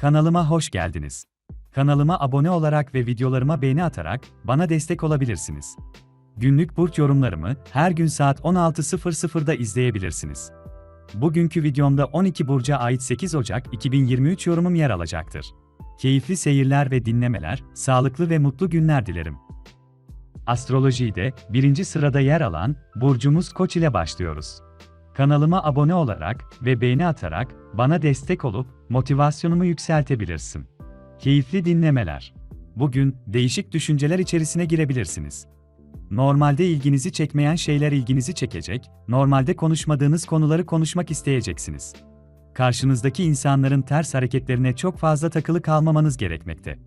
Kanalıma hoş geldiniz. Kanalıma abone olarak ve videolarıma beğeni atarak bana destek olabilirsiniz. Günlük burç yorumlarımı her gün saat 16.00'da izleyebilirsiniz. Bugünkü videomda 12 burca ait 8 Ocak 2023 yorumum yer alacaktır. Keyifli seyirler ve dinlemeler, sağlıklı ve mutlu günler dilerim. Astrolojide birinci sırada yer alan burcumuz Koç ile başlıyoruz. Kanalıma abone olarak ve beğeni atarak bana destek olup motivasyonumu yükseltebilirsin. Keyifli dinlemeler. Bugün değişik düşünceler içerisine girebilirsiniz. Normalde ilginizi çekmeyen şeyler ilginizi çekecek, normalde konuşmadığınız konuları konuşmak isteyeceksiniz. Karşınızdaki insanların ters hareketlerine çok fazla takılı kalmamanız gerekmekte.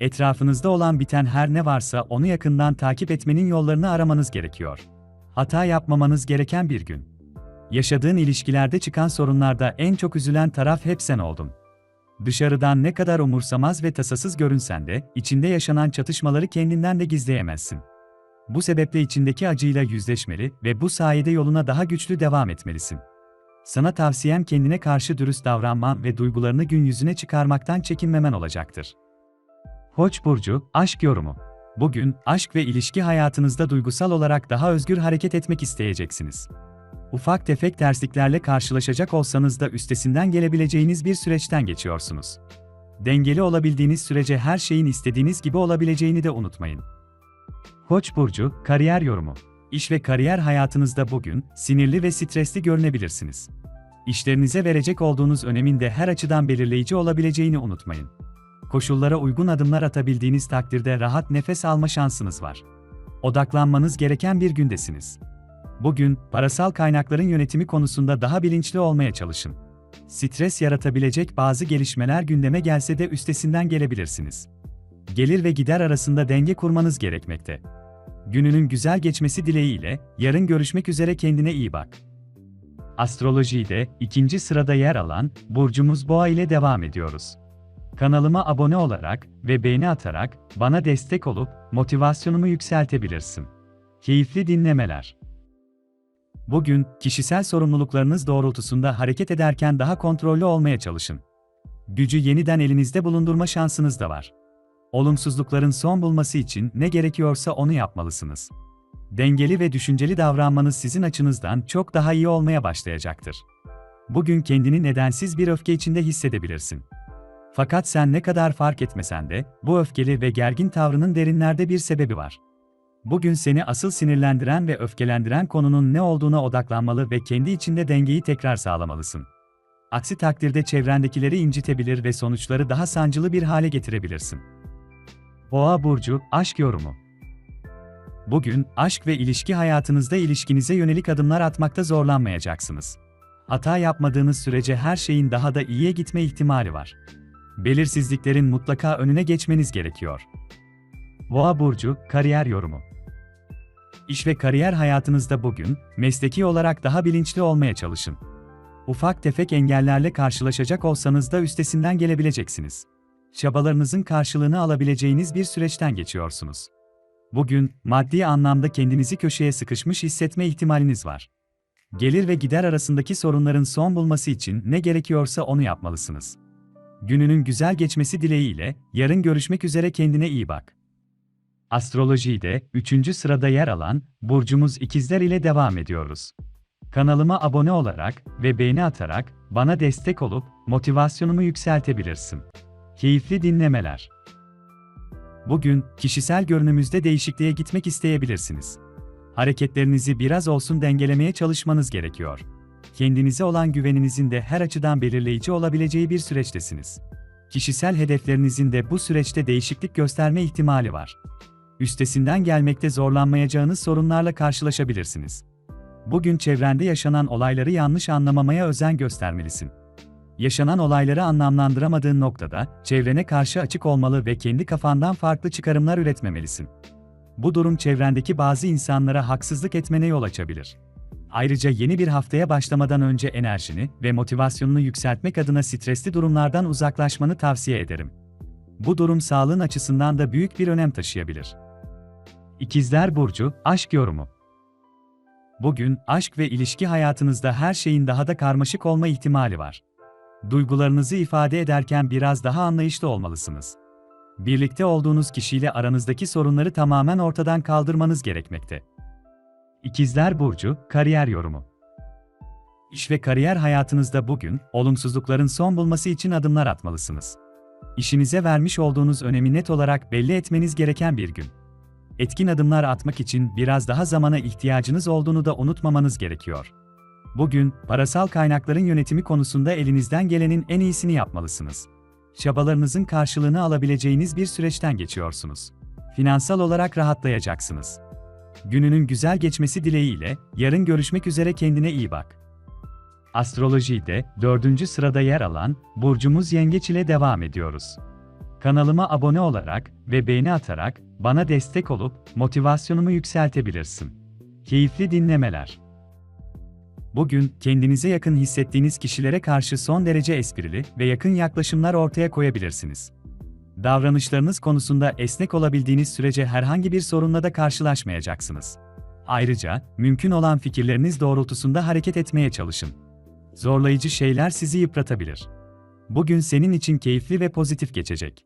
Etrafınızda olan biten her ne varsa onu yakından takip etmenin yollarını aramanız gerekiyor. Hata yapmamanız gereken bir gün. Yaşadığın ilişkilerde çıkan sorunlarda en çok üzülen taraf hep sen oldun. Dışarıdan ne kadar umursamaz ve tasasız görünsen de, içinde yaşanan çatışmaları kendinden de gizleyemezsin. Bu sebeple içindeki acıyla yüzleşmeli ve bu sayede yoluna daha güçlü devam etmelisin. Sana tavsiyem kendine karşı dürüst davranman ve duygularını gün yüzüne çıkarmaktan çekinmemen olacaktır. Koç burcu aşk yorumu. Bugün aşk ve ilişki hayatınızda duygusal olarak daha özgür hareket etmek isteyeceksiniz. Ufak tefek tersliklerle karşılaşacak olsanız da üstesinden gelebileceğiniz bir süreçten geçiyorsunuz. Dengeli olabildiğiniz sürece her şeyin istediğiniz gibi olabileceğini de unutmayın. Koç burcu kariyer yorumu. İş ve kariyer hayatınızda bugün sinirli ve stresli görünebilirsiniz. İşlerinize verecek olduğunuz önemin de her açıdan belirleyici olabileceğini unutmayın. Koşullara uygun adımlar atabildiğiniz takdirde rahat nefes alma şansınız var. Odaklanmanız gereken bir gündesiniz. Bugün parasal kaynakların yönetimi konusunda daha bilinçli olmaya çalışın. Stres yaratabilecek bazı gelişmeler gündeme gelse de üstesinden gelebilirsiniz. Gelir ve gider arasında denge kurmanız gerekmekte. Gününün güzel geçmesi dileğiyle yarın görüşmek üzere kendine iyi bak. Astrolojide ikinci sırada yer alan burcumuz Boğa ile devam ediyoruz. Kanalıma abone olarak ve beğeni atarak bana destek olup motivasyonumu yükseltebilirsin. Keyifli dinlemeler. Bugün kişisel sorumluluklarınız doğrultusunda hareket ederken daha kontrollü olmaya çalışın. Gücü yeniden elinizde bulundurma şansınız da var. Olumsuzlukların son bulması için ne gerekiyorsa onu yapmalısınız. Dengeli ve düşünceli davranmanız sizin açınızdan çok daha iyi olmaya başlayacaktır. Bugün kendini nedensiz bir öfke içinde hissedebilirsin. Fakat sen ne kadar fark etmesen de, bu öfkeli ve gergin tavrının derinlerde bir sebebi var. Bugün seni asıl sinirlendiren ve öfkelendiren konunun ne olduğuna odaklanmalı ve kendi içinde dengeyi tekrar sağlamalısın. Aksi takdirde çevrendekileri incitebilir ve sonuçları daha sancılı bir hale getirebilirsin. Boğa burcu aşk yorumu. Bugün aşk ve ilişki hayatınızda ilişkinize yönelik adımlar atmakta zorlanmayacaksınız. Hata yapmadığınız sürece her şeyin daha da iyiye gitme ihtimali var. Belirsizliklerin mutlaka önüne geçmeniz gerekiyor. Boğa burcu kariyer yorumu. İş ve kariyer hayatınızda bugün mesleki olarak daha bilinçli olmaya çalışın. Ufak tefek engellerle karşılaşacak olsanız da üstesinden gelebileceksiniz. Çabalarınızın karşılığını alabileceğiniz bir süreçten geçiyorsunuz. Bugün maddi anlamda kendinizi köşeye sıkışmış hissetme ihtimaliniz var. Gelir ve gider arasındaki sorunların son bulması için ne gerekiyorsa onu yapmalısınız. Gününün güzel geçmesi dileğiyle yarın görüşmek üzere kendine iyi bak. Astrolojide 3. sırada yer alan burcumuz ikizler ile devam ediyoruz. Kanalıma abone olarak ve beğeni atarak bana destek olup motivasyonumu yükseltebilirsin. Keyifli dinlemeler. Bugün kişisel görünümüzde değişikliğe gitmek isteyebilirsiniz. Hareketlerinizi biraz olsun dengelemeye çalışmanız gerekiyor. Kendinize olan güveninizin de her açıdan belirleyici olabileceği bir süreçtesiniz. Kişisel hedeflerinizin de bu süreçte değişiklik gösterme ihtimali var. Üstesinden gelmekte zorlanmayacağınız sorunlarla karşılaşabilirsiniz. Bugün çevrende yaşanan olayları yanlış anlamamaya özen göstermelisin. Yaşanan olayları anlamlandıramadığın noktada, çevrene karşı açık olmalı ve kendi kafandan farklı çıkarımlar üretmemelisin. Bu durum çevrendeki bazı insanlara haksızlık etmene yol açabilir. Ayrıca yeni bir haftaya başlamadan önce enerjini ve motivasyonunu yükseltmek adına stresli durumlardan uzaklaşmanı tavsiye ederim. Bu durum sağlığın açısından da büyük bir önem taşıyabilir. İkizler Burcu, Aşk Yorumu Bugün, aşk ve ilişki hayatınızda her şeyin daha da karmaşık olma ihtimali var. Duygularınızı ifade ederken biraz daha anlayışlı olmalısınız. Birlikte olduğunuz kişiyle aranızdaki sorunları tamamen ortadan kaldırmanız gerekmekte. İkizler Burcu, Kariyer Yorumu İş ve kariyer hayatınızda bugün, olumsuzlukların son bulması için adımlar atmalısınız. İşinize vermiş olduğunuz önemi net olarak belli etmeniz gereken bir gün. Etkin adımlar atmak için biraz daha zamana ihtiyacınız olduğunu da unutmamanız gerekiyor. Bugün, parasal kaynakların yönetimi konusunda elinizden gelenin en iyisini yapmalısınız. Çabalarınızın karşılığını alabileceğiniz bir süreçten geçiyorsunuz. Finansal olarak rahatlayacaksınız. Gününün güzel geçmesi dileğiyle, yarın görüşmek üzere kendine iyi bak. Astrolojide dördüncü sırada yer alan burcumuz Yengeç ile devam ediyoruz. Kanalıma abone olarak ve beğeni atarak bana destek olup motivasyonumu yükseltebilirsin. Keyifli dinlemeler. Bugün kendinize yakın hissettiğiniz kişilere karşı son derece esprili ve yakın yaklaşımlar ortaya koyabilirsiniz. Davranışlarınız konusunda esnek olabildiğiniz sürece herhangi bir sorunla da karşılaşmayacaksınız. Ayrıca, mümkün olan fikirleriniz doğrultusunda hareket etmeye çalışın. Zorlayıcı şeyler sizi yıpratabilir. Bugün senin için keyifli ve pozitif geçecek.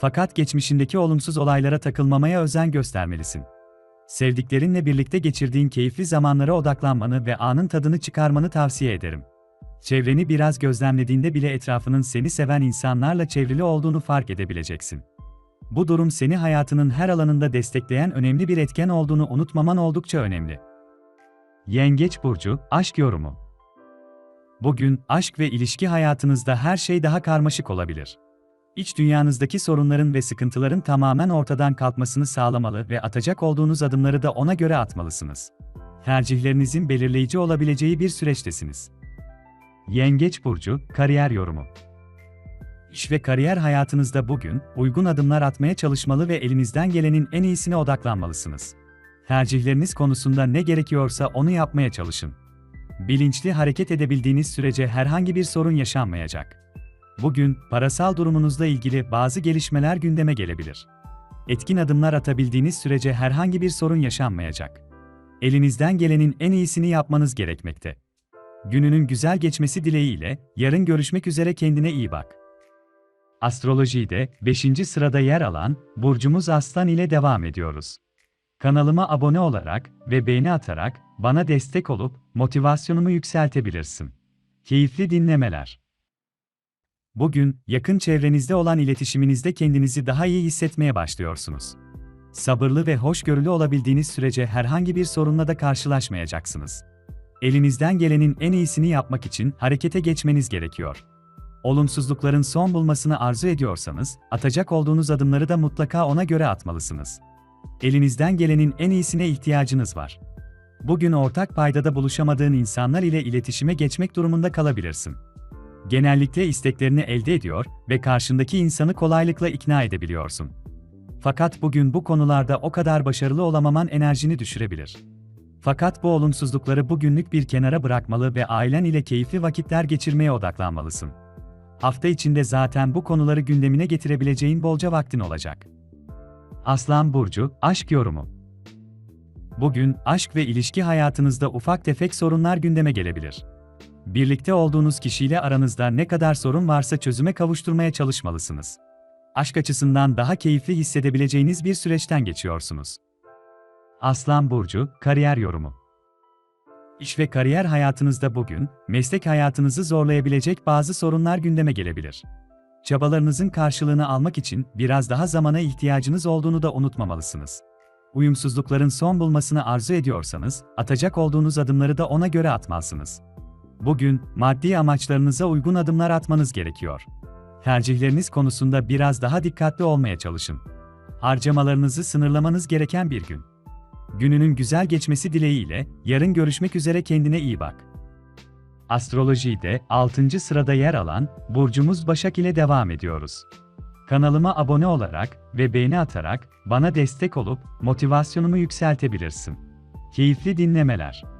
Fakat geçmişindeki olumsuz olaylara takılmamaya özen göstermelisin. Sevdiklerinle birlikte geçirdiğin keyifli zamanlara odaklanmanı ve anın tadını çıkarmanı tavsiye ederim. Çevreni biraz gözlemlediğinde bile etrafının seni seven insanlarla çevrili olduğunu fark edebileceksin. Bu durum seni hayatının her alanında destekleyen önemli bir etken olduğunu unutmaman oldukça önemli. Yengeç burcu aşk yorumu. Bugün aşk ve ilişki hayatınızda her şey daha karmaşık olabilir. İç dünyanızdaki sorunların ve sıkıntıların tamamen ortadan kalkmasını sağlamalı ve atacak olduğunuz adımları da ona göre atmalısınız. Tercihlerinizin belirleyici olabileceği bir süreçtesiniz. Yengeç burcu kariyer yorumu. İş ve kariyer hayatınızda bugün uygun adımlar atmaya çalışmalı ve elinizden gelenin en iyisine odaklanmalısınız. Tercihleriniz konusunda ne gerekiyorsa onu yapmaya çalışın. Bilinçli hareket edebildiğiniz sürece herhangi bir sorun yaşanmayacak. Bugün parasal durumunuzla ilgili bazı gelişmeler gündeme gelebilir. Etkin adımlar atabildiğiniz sürece herhangi bir sorun yaşanmayacak. Elinizden gelenin en iyisini yapmanız gerekmekte. Gününün güzel geçmesi dileğiyle yarın görüşmek üzere kendine iyi bak. Astrolojide 5. sırada yer alan burcumuz Aslan ile devam ediyoruz. Kanalıma abone olarak ve beğeni atarak bana destek olup motivasyonumu yükseltebilirsin. Keyifli dinlemeler. Bugün yakın çevrenizde olan iletişiminizde kendinizi daha iyi hissetmeye başlıyorsunuz. Sabırlı ve hoşgörülü olabildiğiniz sürece herhangi bir sorunla da karşılaşmayacaksınız. Elinizden gelenin en iyisini yapmak için harekete geçmeniz gerekiyor. Olumsuzlukların son bulmasını arzu ediyorsanız, atacak olduğunuz adımları da mutlaka ona göre atmalısınız. Elinizden gelenin en iyisine ihtiyacınız var. Bugün ortak paydada buluşamadığın insanlar ile iletişime geçmek durumunda kalabilirsin. Genellikle isteklerini elde ediyor ve karşındaki insanı kolaylıkla ikna edebiliyorsun. Fakat bugün bu konularda o kadar başarılı olamaman enerjini düşürebilir. Fakat bu olumsuzlukları bugünlük bir kenara bırakmalı ve ailen ile keyifli vakitler geçirmeye odaklanmalısın. Hafta içinde zaten bu konuları gündemine getirebileceğin bolca vaktin olacak. Aslan Burcu, Aşk Yorumu Bugün, aşk ve ilişki hayatınızda ufak tefek sorunlar gündeme gelebilir. Birlikte olduğunuz kişiyle aranızda ne kadar sorun varsa çözüme kavuşturmaya çalışmalısınız. Aşk açısından daha keyifli hissedebileceğiniz bir süreçten geçiyorsunuz. Aslan Burcu, Kariyer Yorumu İş ve kariyer hayatınızda bugün, meslek hayatınızı zorlayabilecek bazı sorunlar gündeme gelebilir. Çabalarınızın karşılığını almak için biraz daha zamana ihtiyacınız olduğunu da unutmamalısınız. Uyumsuzlukların son bulmasını arzu ediyorsanız, atacak olduğunuz adımları da ona göre atmalısınız. Bugün, maddi amaçlarınıza uygun adımlar atmanız gerekiyor. Tercihleriniz konusunda biraz daha dikkatli olmaya çalışın. Harcamalarınızı sınırlamanız gereken bir gün. Gününün güzel geçmesi dileğiyle, yarın görüşmek üzere kendine iyi bak. Astrolojide 6. sırada yer alan burcumuz Başak ile devam ediyoruz. Kanalıma abone olarak ve beğeni atarak bana destek olup motivasyonumu yükseltebilirsin. Keyifli dinlemeler.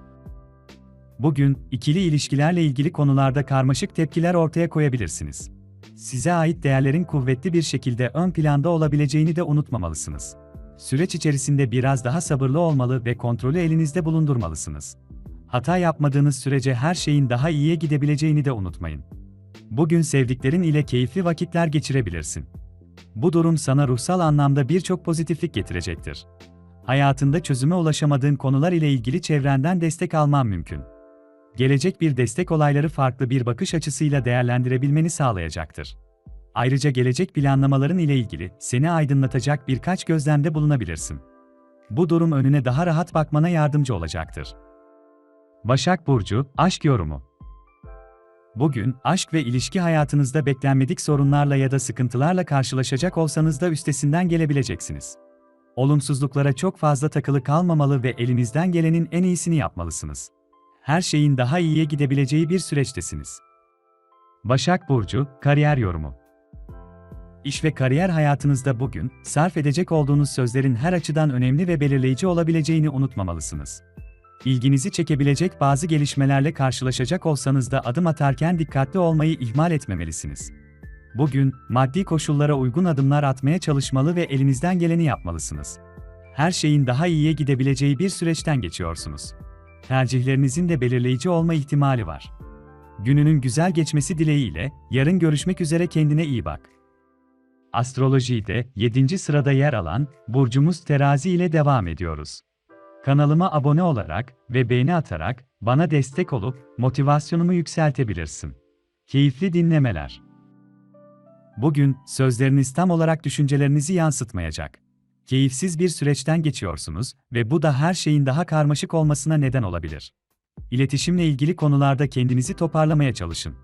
Bugün ikili ilişkilerle ilgili konularda karmaşık tepkiler ortaya koyabilirsiniz. Size ait değerlerin kuvvetli bir şekilde ön planda olabileceğini de unutmamalısınız. Süreç içerisinde biraz daha sabırlı olmalı ve kontrolü elinizde bulundurmalısınız. Hata yapmadığınız sürece her şeyin daha iyiye gidebileceğini de unutmayın. Bugün sevdiklerin ile keyifli vakitler geçirebilirsin. Bu durum sana ruhsal anlamda birçok pozitiflik getirecektir. Hayatında çözüme ulaşamadığın konular ile ilgili çevrenden destek alman mümkün. Gelecek bir destek olayları farklı bir bakış açısıyla değerlendirebilmeni sağlayacaktır. Ayrıca gelecek planlamaların ile ilgili seni aydınlatacak birkaç gözlemde bulunabilirsin. Bu durum önüne daha rahat bakmana yardımcı olacaktır. Başak Burcu, Aşk Yorumu Bugün, aşk ve ilişki hayatınızda beklenmedik sorunlarla ya da sıkıntılarla karşılaşacak olsanız da üstesinden gelebileceksiniz. Olumsuzluklara çok fazla takılı kalmamalı ve elinizden gelenin en iyisini yapmalısınız. Her şeyin daha iyiye gidebileceği bir süreçtesiniz. Başak Burcu, Kariyer Yorumu İş ve kariyer hayatınızda bugün, sarf edecek olduğunuz sözlerin her açıdan önemli ve belirleyici olabileceğini unutmamalısınız. İlginizi çekebilecek bazı gelişmelerle karşılaşacak olsanız da adım atarken dikkatli olmayı ihmal etmemelisiniz. Bugün, maddi koşullara uygun adımlar atmaya çalışmalı ve elinizden geleni yapmalısınız. Her şeyin daha iyiye gidebileceği bir süreçten geçiyorsunuz. Tercihlerinizin de belirleyici olma ihtimali var. Gününün güzel geçmesi dileğiyle, yarın görüşmek üzere kendine iyi bak. Astrolojide 7. sırada yer alan burcumuz Terazi ile devam ediyoruz. Kanalıma abone olarak ve beğeni atarak bana destek olup motivasyonumu yükseltebilirsin. Keyifli dinlemeler. Bugün sözleriniz tam olarak düşüncelerinizi yansıtmayacak. Keyifsiz bir süreçten geçiyorsunuz ve bu da her şeyin daha karmaşık olmasına neden olabilir. İletişimle ilgili konularda kendinizi toparlamaya çalışın.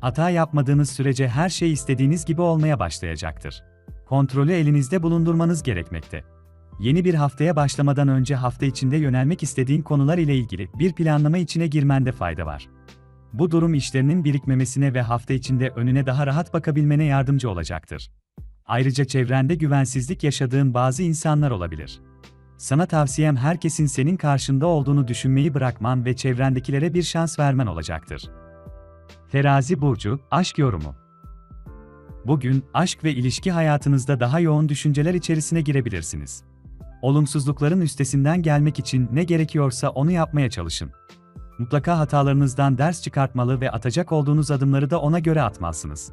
Hata yapmadığınız sürece her şey istediğiniz gibi olmaya başlayacaktır. Kontrolü elinizde bulundurmanız gerekmekte. Yeni bir haftaya başlamadan önce hafta içinde yönelmek istediğin konular ile ilgili bir planlama içine girmende fayda var. Bu durum işlerinin birikmemesine ve hafta içinde önüne daha rahat bakabilmene yardımcı olacaktır. Ayrıca çevrende güvensizlik yaşadığın bazı insanlar olabilir. Sana tavsiyem herkesin senin karşında olduğunu düşünmeyi bırakman ve çevrendekilere bir şans vermen olacaktır. Terazi burcu, aşk yorumu. Bugün aşk ve ilişki hayatınızda daha yoğun düşünceler içerisine girebilirsiniz. Olumsuzlukların üstesinden gelmek için ne gerekiyorsa onu yapmaya çalışın. Mutlaka hatalarınızdan ders çıkartmalı ve atacak olduğunuz adımları da ona göre atmalısınız.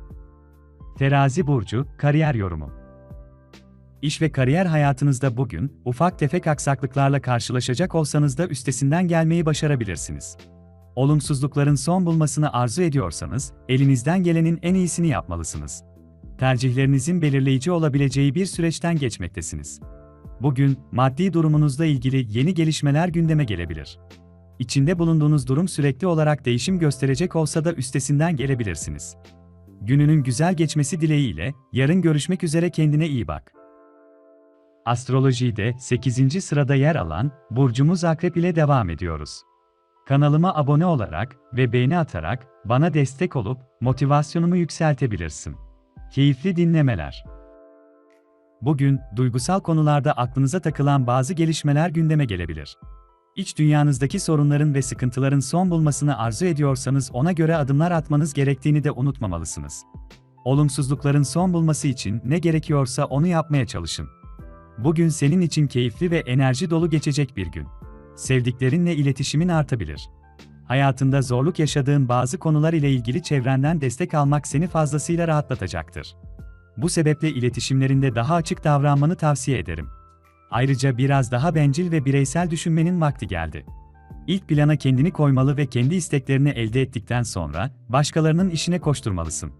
Terazi burcu, kariyer yorumu. İş ve kariyer hayatınızda bugün ufak tefek aksaklıklarla karşılaşacak olsanız da üstesinden gelmeyi başarabilirsiniz. Olumsuzlukların son bulmasını arzu ediyorsanız, elinizden gelenin en iyisini yapmalısınız. Tercihlerinizin belirleyici olabileceği bir süreçten geçmektesiniz. Bugün, maddi durumunuzla ilgili yeni gelişmeler gündeme gelebilir. İçinde bulunduğunuz durum sürekli olarak değişim gösterecek olsa da üstesinden gelebilirsiniz. Gününün güzel geçmesi dileğiyle, yarın görüşmek üzere kendine iyi bak. Astrolojide 8. sırada yer alan burcumuz Akrep ile devam ediyoruz. Kanalıma abone olarak ve beğeni atarak bana destek olup motivasyonumu yükseltebilirsin. Keyifli dinlemeler. Bugün duygusal konularda aklınıza takılan bazı gelişmeler gündeme gelebilir. İç dünyanızdaki sorunların ve sıkıntıların son bulmasını arzu ediyorsanız ona göre adımlar atmanız gerektiğini de unutmamalısınız. Olumsuzlukların son bulması için ne gerekiyorsa onu yapmaya çalışın. Bugün senin için keyifli ve enerji dolu geçecek bir gün. Sevdiklerinle iletişimin artabilir. Hayatında zorluk yaşadığın bazı konular ile ilgili çevrenden destek almak seni fazlasıyla rahatlatacaktır. Bu sebeple iletişimlerinde daha açık davranmanı tavsiye ederim. Ayrıca biraz daha bencil ve bireysel düşünmenin vakti geldi. İlk plana kendini koymalı ve kendi isteklerini elde ettikten sonra başkalarının işine koşturmalısın.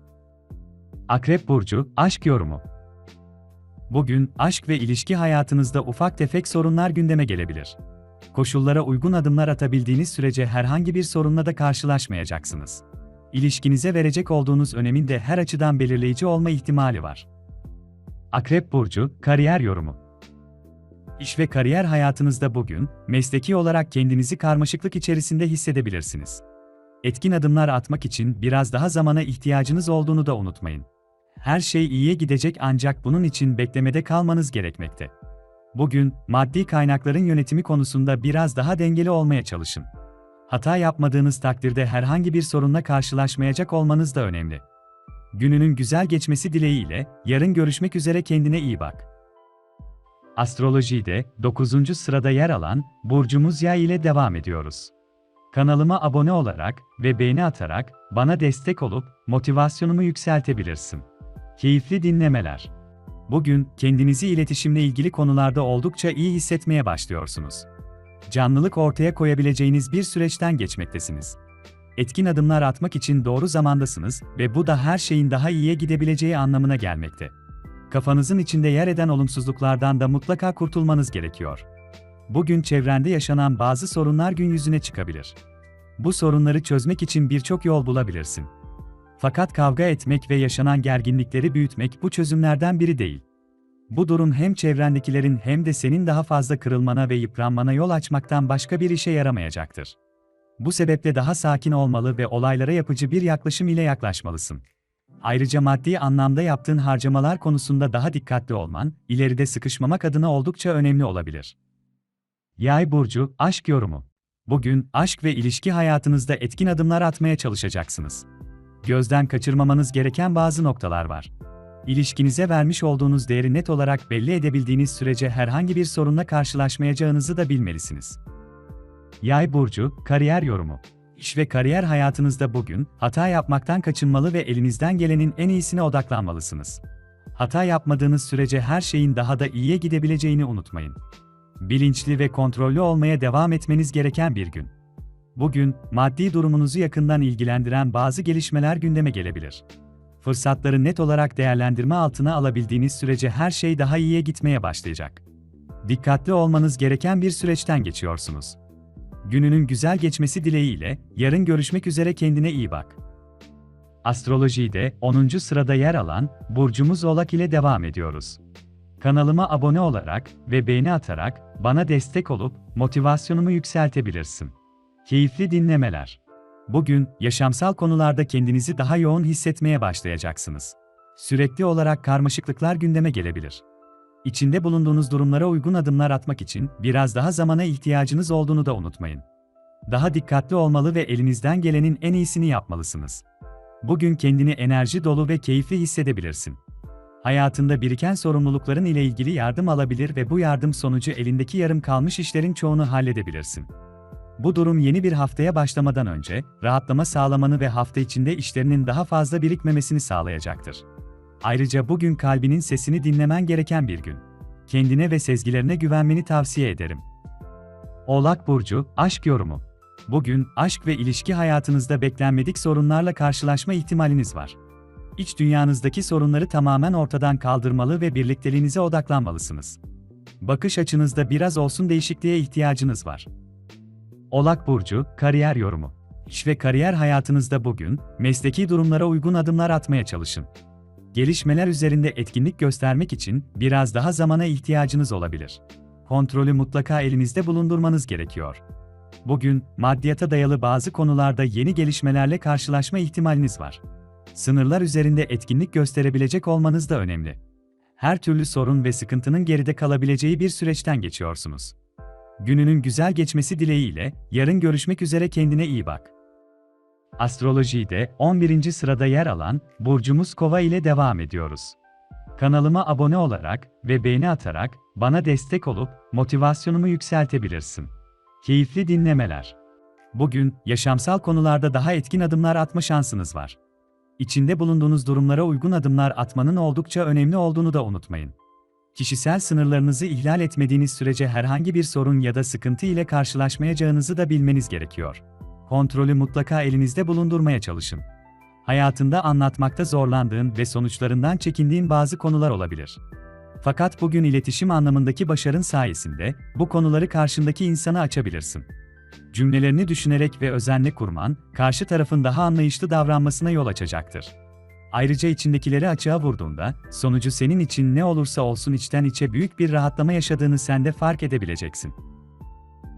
Akrep burcu aşk yorumu. Bugün aşk ve ilişki hayatınızda ufak tefek sorunlar gündeme gelebilir. Koşullara uygun adımlar atabildiğiniz sürece herhangi bir sorunla da karşılaşmayacaksınız. İlişkinize verecek olduğunuz önemin de her açıdan belirleyici olma ihtimali var. Akrep burcu kariyer yorumu. İş ve kariyer hayatınızda bugün mesleki olarak kendinizi karmaşıklık içerisinde hissedebilirsiniz. Etkin adımlar atmak için biraz daha zamana ihtiyacınız olduğunu da unutmayın. Her şey iyiye gidecek ancak bunun için beklemede kalmanız gerekmekte. Bugün maddi kaynakların yönetimi konusunda biraz daha dengeli olmaya çalışın. Hata yapmadığınız takdirde herhangi bir sorunla karşılaşmayacak olmanız da önemli. Gününün güzel geçmesi dileğiyle yarın görüşmek üzere kendine iyi bak. Astrolojide 9. sırada yer alan burcumuz Yay ile devam ediyoruz. Kanalıma abone olarak ve beğeni atarak bana destek olup motivasyonumu yükseltebilirsin. Keyifli dinlemeler. Bugün kendinizi iletişimle ilgili konularda oldukça iyi hissetmeye başlıyorsunuz. Canlılık ortaya koyabileceğiniz bir süreçten geçmektesiniz. Etkin adımlar atmak için doğru zamandasınız ve bu da her şeyin daha iyiye gidebileceği anlamına gelmekte. Kafanızın içinde yer eden olumsuzluklardan da mutlaka kurtulmanız gerekiyor. Bugün çevrende yaşanan bazı sorunlar gün yüzüne çıkabilir. Bu sorunları çözmek için birçok yol bulabilirsin. Fakat kavga etmek ve yaşanan gerginlikleri büyütmek bu çözümlerden biri değil. Bu durum hem çevrendekilerin hem de senin daha fazla kırılmana ve yıpranmana yol açmaktan başka bir işe yaramayacaktır. Bu sebeple daha sakin olmalı ve olaylara yapıcı bir yaklaşım ile yaklaşmalısın. Ayrıca maddi anlamda yaptığın harcamalar konusunda daha dikkatli olman, ileride sıkışmamak adına oldukça önemli olabilir. Yay burcu aşk yorumu. Bugün aşk ve ilişki hayatınızda etkin adımlar atmaya çalışacaksınız. Gözden kaçırmamanız gereken bazı noktalar var. İlişkinize vermiş olduğunuz değeri net olarak belli edebildiğiniz sürece herhangi bir sorunla karşılaşmayacağınızı da bilmelisiniz. Yay burcu kariyer yorumu. İş ve kariyer hayatınızda bugün hata yapmaktan kaçınmalı ve elinizden gelenin en iyisine odaklanmalısınız. Hata yapmadığınız sürece her şeyin daha da iyiye gidebileceğini unutmayın. Bilinçli ve kontrollü olmaya devam etmeniz gereken bir gün. Bugün maddi durumunuzu yakından ilgilendiren bazı gelişmeler gündeme gelebilir. Fırsatları net olarak değerlendirme altına alabildiğiniz sürece her şey daha iyiye gitmeye başlayacak. Dikkatli olmanız gereken bir süreçten geçiyorsunuz. Gününün güzel geçmesi dileğiyle, yarın görüşmek üzere kendine iyi bak. Astrolojide 10. sırada yer alan burcumuz Oğlak ile devam ediyoruz. Kanalıma abone olarak ve beğeni atarak bana destek olup motivasyonumu yükseltebilirsin. Keyifli dinlemeler. Bugün yaşamsal konularda kendinizi daha yoğun hissetmeye başlayacaksınız. Sürekli olarak karmaşıklıklar gündeme gelebilir. İçinde bulunduğunuz durumlara uygun adımlar atmak için biraz daha zamana ihtiyacınız olduğunu da unutmayın. Daha dikkatli olmalı ve elinizden gelenin en iyisini yapmalısınız. Bugün kendini enerji dolu ve keyifli hissedebilirsin. Hayatında biriken sorumlulukların ile ilgili yardım alabilir ve bu yardım sonucu elindeki yarım kalmış işlerin çoğunu halledebilirsin. Bu durum yeni bir haftaya başlamadan önce rahatlama sağlamanı ve hafta içinde işlerinin daha fazla birikmemesini sağlayacaktır. Ayrıca bugün kalbinin sesini dinlemen gereken bir gün. Kendine ve sezgilerine güvenmeni tavsiye ederim. Oğlak burcu aşk yorumu. Bugün aşk ve ilişki hayatınızda beklenmedik sorunlarla karşılaşma ihtimaliniz var. İç dünyanızdaki sorunları tamamen ortadan kaldırmalı ve birlikteliğinize odaklanmalısınız. Bakış açınızda biraz olsun değişikliğe ihtiyacınız var. Oğlak burcu kariyer yorumu. İş ve kariyer hayatınızda bugün mesleki durumlara uygun adımlar atmaya çalışın. Gelişmeler üzerinde etkinlik göstermek için biraz daha zamana ihtiyacınız olabilir. Kontrolü mutlaka elinizde bulundurmanız gerekiyor. Bugün maddiyata dayalı bazı konularda yeni gelişmelerle karşılaşma ihtimaliniz var. Sınırlar üzerinde etkinlik gösterebilecek olmanız da önemli. Her türlü sorun ve sıkıntının geride kalabileceği bir süreçten geçiyorsunuz. Gününün güzel geçmesi dileğiyle yarın görüşmek üzere kendine iyi bak. Astrolojide 11. sırada yer alan burcumuz Kova ile devam ediyoruz. Kanalıma abone olarak ve beğeni atarak bana destek olup motivasyonumu yükseltebilirsin. Keyifli dinlemeler. Bugün yaşamsal konularda daha etkin adımlar atma şansınız var. İçinde bulunduğunuz durumlara uygun adımlar atmanın oldukça önemli olduğunu da unutmayın. Kişisel sınırlarınızı ihlal etmediğiniz sürece herhangi bir sorun ya da sıkıntı ile karşılaşmayacağınızı da bilmeniz gerekiyor. Kontrolü mutlaka elinizde bulundurmaya çalışın. Hayatında anlatmakta zorlandığın ve sonuçlarından çekindiğin bazı konular olabilir. Fakat bugün iletişim anlamındaki başarın sayesinde bu konuları karşındaki insana açabilirsin. Cümlelerini düşünerek ve özenle kurman, karşı tarafın daha anlayışlı davranmasına yol açacaktır. Ayrıca içindekileri açığa vurduğunda, sonucu senin için ne olursa olsun içten içe büyük bir rahatlama yaşadığını sen de fark edebileceksin.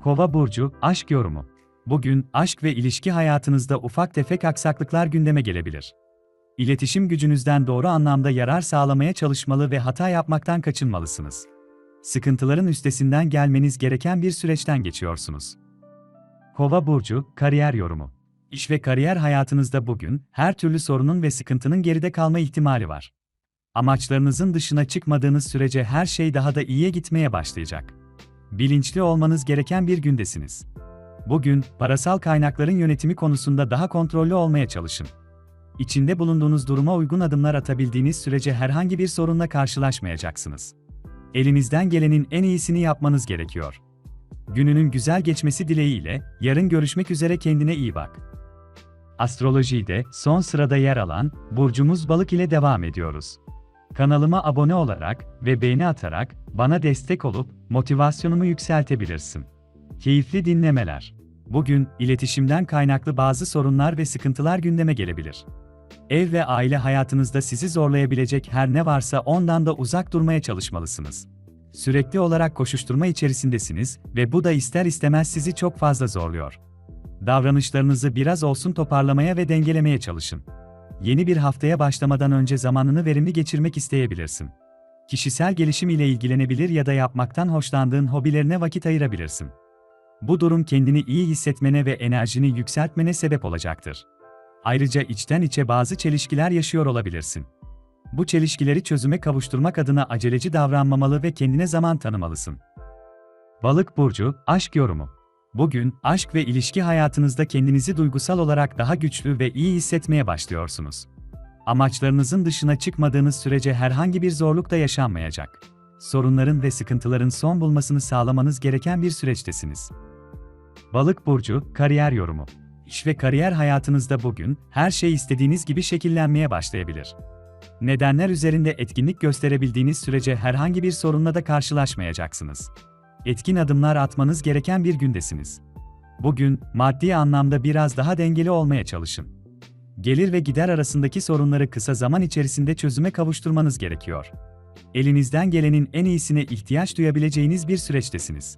Kova burcu aşk yorumu. Bugün aşk ve ilişki hayatınızda ufak tefek aksaklıklar gündeme gelebilir. İletişim gücünüzden doğru anlamda yarar sağlamaya çalışmalı ve hata yapmaktan kaçınmalısınız. Sıkıntıların üstesinden gelmeniz gereken bir süreçten geçiyorsunuz. Kova burcu kariyer yorumu. İş ve kariyer hayatınızda bugün her türlü sorunun ve sıkıntının geride kalma ihtimali var. Amaçlarınızın dışına çıkmadığınız sürece her şey daha da iyiye gitmeye başlayacak. Bilinçli olmanız gereken bir gündesiniz. Bugün, parasal kaynakların yönetimi konusunda daha kontrollü olmaya çalışın. İçinde bulunduğunuz duruma uygun adımlar atabildiğiniz sürece herhangi bir sorunla karşılaşmayacaksınız. Elinizden gelenin en iyisini yapmanız gerekiyor. Gününün güzel geçmesi dileğiyle, yarın görüşmek üzere kendine iyi bak. Astrolojide son sırada yer alan burcumuz Balık ile devam ediyoruz. Kanalıma abone olarak ve beğeni atarak bana destek olup motivasyonumu yükseltebilirsin. Keyifli dinlemeler. Bugün iletişimden kaynaklı bazı sorunlar ve sıkıntılar gündeme gelebilir. Ev ve aile hayatınızda sizi zorlayabilecek her ne varsa ondan da uzak durmaya çalışmalısınız. Sürekli olarak koşuşturma içerisindesiniz ve bu da ister istemez sizi çok fazla zorluyor. Davranışlarınızı biraz olsun toparlamaya ve dengelemeye çalışın. Yeni bir haftaya başlamadan önce zamanını verimli geçirmek isteyebilirsin. Kişisel gelişim ile ilgilenebilir ya da yapmaktan hoşlandığın hobilerine vakit ayırabilirsin. Bu durum kendini iyi hissetmene ve enerjini yükseltmene sebep olacaktır. Ayrıca içten içe bazı çelişkiler yaşıyor olabilirsin. Bu çelişkileri çözüme kavuşturmak adına aceleci davranmamalı ve kendine zaman tanımalısın. Balık burcu aşk yorumu. Bugün aşk ve ilişki hayatınızda kendinizi duygusal olarak daha güçlü ve iyi hissetmeye başlıyorsunuz. Amaçlarınızın dışına çıkmadığınız sürece herhangi bir zorluk da yaşanmayacak. Sorunların ve sıkıntıların son bulmasını sağlamanız gereken bir süreçtesiniz. Balık burcu kariyer yorumu. İş ve kariyer hayatınızda bugün her şey istediğiniz gibi şekillenmeye başlayabilir. Nedenler üzerinde etkinlik gösterebildiğiniz sürece herhangi bir sorunla da karşılaşmayacaksınız. Etkin adımlar atmanız gereken bir gündesiniz. Bugün maddi anlamda biraz daha dengeli olmaya çalışın. Gelir ve gider arasındaki sorunları kısa zaman içerisinde çözüme kavuşturmanız gerekiyor. Elinizden gelenin en iyisine ihtiyaç duyabileceğiniz bir süreçtesiniz.